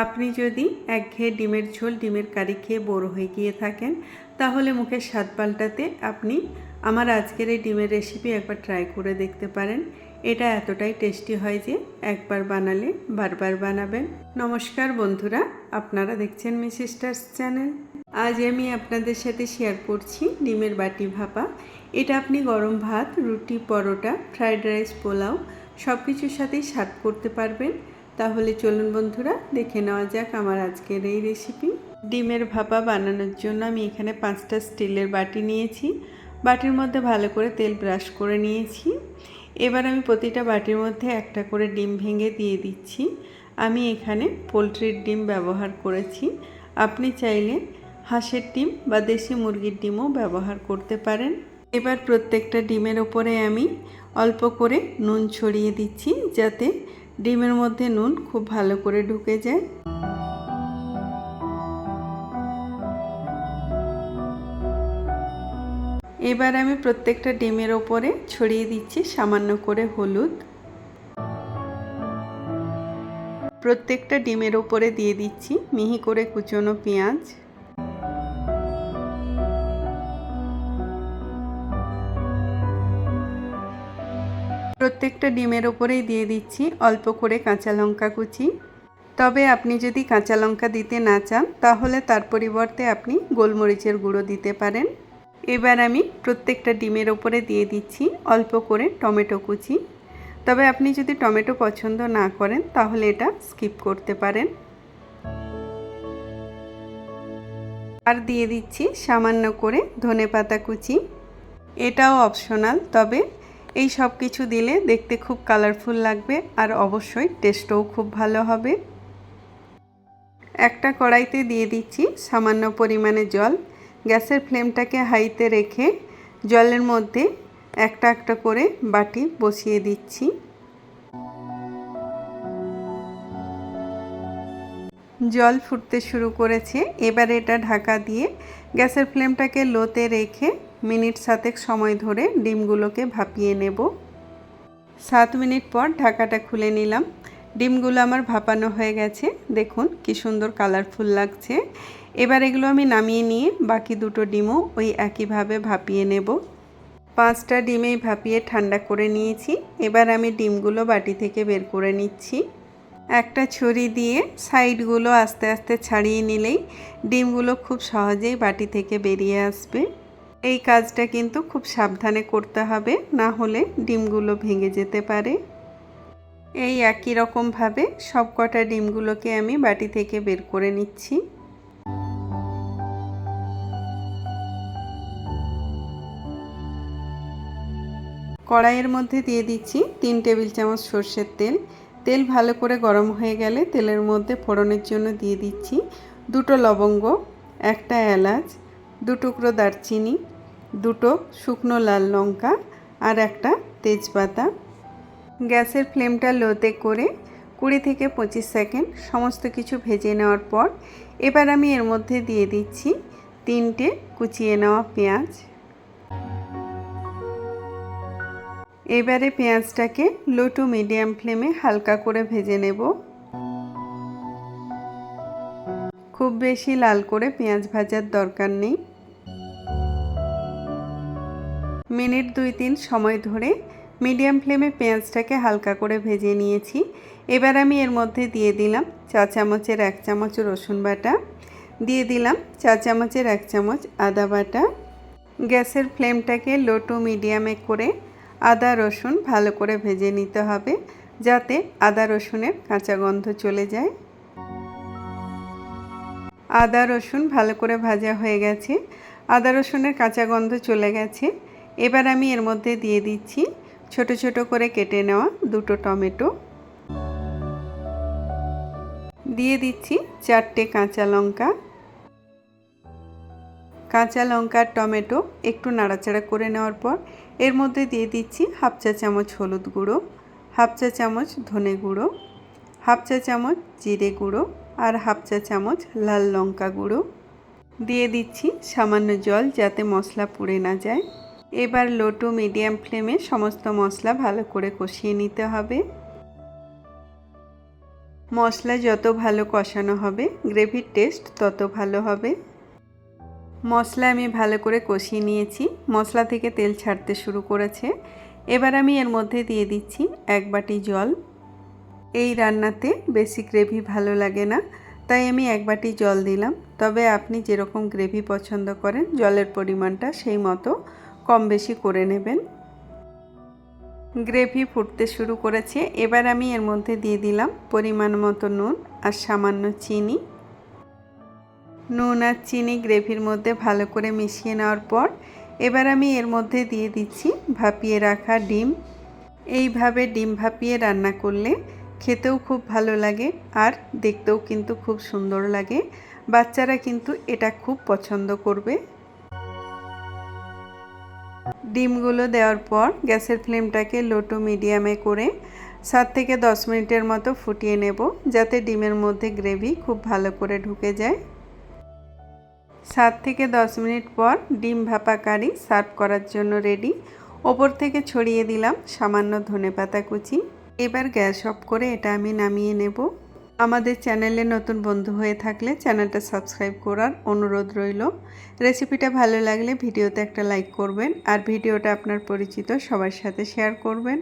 আপনি যদি একঘেয়ে ডিমের ঝোল ডিমের কারি খেয়ে বড় হয়ে গিয়ে থাকেন, তাহলে মুখের স্বাদ পাল্টাতে আপনি আমার আজকের এই ডিমের রেসিপি একবার ট্রাই করে দেখতে পারেন। এটা এতটাই টেস্টি হয় যে একবার বানালে বারবার বানাবেন। নমস্কার বন্ধুরা, আপনারা দেখছেন মিসিস্টার্স চ্যানেল আজ আমি আপনাদের সাথে শেয়ার করছি ডিমের বাটি ভাপা। এটা আপনি গরম ভাত, রুটি, পরোটা ফ্রাইড রাইস পোলাও সব কিছুর সাথেই স্বাদ করতে পারবেন। তাহলে চলুন বন্ধুরা, দেখে নেওয়া যাক আমার আজকের এই রেসিপি ডিমের ভাপা বানানোর জন্য আমি এখানে পাঁচটা স্টিলের বাটি নিয়েছি। বাটির মধ্যে ভালো করে তেল ব্রাশ করে নিয়েছি। এবার আমি প্রতিটা বাটির মধ্যে একটা করে ডিম ভেঙে দিয়ে দিচ্ছি। আমি এখানে পোলট্রির ডিম ব্যবহার করেছি। আপনি চাইলে হাঁসের ডিম বা দেশি মুরগির ডিমও ব্যবহার করতে পারেন। এবার প্রত্যেকটা ডিমের ওপরে আমি অল্প করে নুন ছড়িয়ে দিচ্ছি যাতে ডিমের মধ্যে নুন খুব ভালো করে ঢুকে যায়। এবার আমি প্রত্যেকটা ডিমের ওপরে ছড়িয়ে দিচ্ছি সামান্য করে হলুদ। প্রত্যেকটা ডিমের ওপরে দিয়ে দিচ্ছি মিহি করে কুচনো পেঁয়াজ। প্রত্যেকটা ডিমের ওপরেই দিয়ে দিচ্ছি অল্প করে কাঁচা লঙ্কা কুচি। তবে আপনি যদি কাঁচা লঙ্কা দিতে না চান, তাহলে তার পরিবর্তে আপনি গোলমরিচের গুঁড়ো দিতে পারেন। এবার আমি প্রত্যেকটা ডিমের ওপরে দিয়ে দিচ্ছি অল্প করে টমেটো কুচি। তবে আপনি যদি টমেটো পছন্দ না করেন, তাহলে এটা স্কিপ করতে পারেন। আর দিয়ে দিচ্ছি সামান্য করে ধনে পাতা কুচি। এটাও অপশনাল, তবে এই সব কিছু দিলে দেখতে খুব কালারফুল লাগবে আর অবশ্যই টেস্টও খুব ভালো হবে। একটা কড়াইতে দিয়ে দিচ্ছি সামান্য পরিমাণে জল। গ্যাসের ফ্লেমটাকে হাইতে রেখে জলের মধ্যে একটা একটা করে বাটি বসিয়ে দিচ্ছি। জল ফুটতে শুরু করেছে। এবার এটা ঢাকা দিয়ে গ্যাসের ফ্লেমটাকে লোতে রেখে মিনিট সাতেক সময় ধরে ডিমগুলোকে ভাপিয়ে নেব। সাত মিনিট পর ঢাকাটা খুলে নিলাম। ডিমগুলো আমার ভাপানো হয়ে গেছে। দেখুন কি সুন্দর কালারফুল লাগছে। এবার এগুলো আমি নামিয়ে নিয়ে বাকি দুটো ডিমও ওই একইভাবে ভাপিয়ে নেব। পাঁচটা ডিমেই ভাপিয়ে ঠান্ডা করে নিয়েছি। এবার আমি ডিমগুলো বাটি থেকে বের করে নিচ্ছি। একটা ছুরি দিয়ে সাইডগুলো আস্তে আস্তে ছাড়িয়ে নিলেই ডিমগুলো খুব সহজেই বাটি থেকে বেরিয়ে আসবে। এই কাজটা কিন্তু খুব সাবধানে করতে হবে, না হলে ডিমগুলো ভেঙে যেতে পারে। এই একই রকমভাবে সব কটা ডিমগুলোকে আমি বাটি থেকে বের করে নিচ্ছি। কড়াইয়ের মধ্যে দিয়ে দিচ্ছি তিন টেবিল চামচ সর্ষের তেল। তেল ভালো করে গরম হয়ে গেলে তেলের মধ্যে ফোড়নের জন্য দিয়ে দিচ্ছি দুটো লবঙ্গ, একটা এলাচ দু টুকরো দারচিনি দুটো শুকনো লাল লঙ্কা আর একটা তেজপাতা। গ্যাসের ফ্লেমটা লোতে করে কুড়ি থেকে পঁচিশ সেকেন্ড সমস্ত কিছু ভেজে নেওয়ার পর এবার আমি এর মধ্যে দিয়ে দিচ্ছি তিনটে কুচিয়ে নেওয়া পেঁয়াজ। এবারে পেঁয়াজটাকে লো টু মিডিয়াম ফ্লেমে হালকা করে ভেজে নেব। খুব বেশি লাল করে পেঁয়াজ ভাজার দরকার নেই। মিনিট দুই তিন সময় ধরে মিডিয়াম ফ্লেমে পেঁয়াজটাকে হালকা করে ভেজে নিয়েছি। এবার আমি এর মধ্যে দিয়ে দিলাম চা চামচের এক চামচ রসুন বাটা। দিয়ে দিলাম চা চামচের এক চামচ আদা বাটা। গ্যাসের ফ্লেমটাকে লো টু মিডিয়ামে করে আদা, রসুন ভালো করে ভেজে নিতে হবে যাতে আদা, রসুনের কাঁচা গন্ধ চলে যায়। আদা, রসুন ভালো করে ভাজা হয়ে গেছে। আদা, রসুনের কাঁচা গন্ধ চলে গেছে। এবার আমি এর মধ্যে দিয়ে দিচ্ছি ছোট ছোট করে কেটে নেওয়া দুটো টমেটো। দিয়ে দিচ্ছি চারটে কাঁচা লঙ্কা। কাঁচা লঙ্কার টমেটো একটু নাড়াচাড়া করে নেওয়ার পর এর মধ্যে দিয়ে দিচ্ছি হাফ চা চামচ হলুদ গুঁড়ো, হাফ চা চামচ ধনে গুঁড়ো, হাফ চা চামচ জিরে গুঁড়ো আর হাফ চা চামচ লাল লঙ্কা গুঁড়ো। দিয়ে দিচ্ছি সামান্য জল যাতে মশলা পুড়ে না যায়। এবার লো টু মিডিয়াম ফ্লেমে সমস্ত মশলা ভালো করে কষিয়ে নিতে হবে। মশলা যত ভালো কষানো হবে, গ্রেভির টেস্ট তত ভালো হবে। মশলা আমি ভালো করে কষিয়ে নিয়েছি, মশলা থেকে তেল ছাড়তে শুরু করেছে। এবার আমি এর মধ্যে দিয়ে দিচ্ছি এক বাটি জল। এই রান্নাতে বেশি গ্রেভি ভালো লাগে না, তাই আমি এক বাটি জল দিলাম। তবে আপনি যেরকম গ্রেভি পছন্দ করেন, জলের পরিমাণটা সেই মতো কম বেশি করে নেবেন। গ্রেভি ফুটতে শুরু করেছে। এবার আমি এর মধ্যে দিয়ে দিলাম পরিমাণ মতো নুন আর সামান্য চিনি। নুন আর চিনি গ্রেভির মধ্যে ভালো করে মিশিয়ে নেওয়ার পর এবার আমি এর মধ্যে দিয়ে দিচ্ছি ভাপিয়ে রাখা ডিম। এইভাবে ডিম ভাপিয়ে রান্না করলে খেতেও খুব ভালো লাগে আর দেখতেও কিন্তু খুব সুন্দর লাগে। বাচ্চারা কিন্তু এটা খুব পছন্দ করবে। ডিমগুলো দেওয়ার পর গ্যাসের ফ্লেমটাকে লো টু মিডিয়ামে করে সাত থেকে দশ মিনিটের মতো ফুটিয়ে নেব, যাতে ডিমের মধ্যে গ্রেভি খুব ভালো করে ঢুকে যায়। সাত থেকে দশ মিনিট পর ডিম ভাপা কারি সার্ভ করার জন্য রেডি ওপর থেকে ছড়িয়ে দিলাম সামান্য ধনে পাতা কুচি। এবার গ্যাস অফ করে এটা আমি নামিয়ে নেব। আমাদের চ্যানেলে নতুন বন্ধু হয়ে থাকলে চ্যানেলটা সাবস্ক্রাইব করার অনুরোধ রইল। রেসিপিটা ভালো লাগলে ভিডিওতে একটা লাইক করবেন আর ভিডিওটা আপনার পরিচিত সবার সাথে শেয়ার করবেন।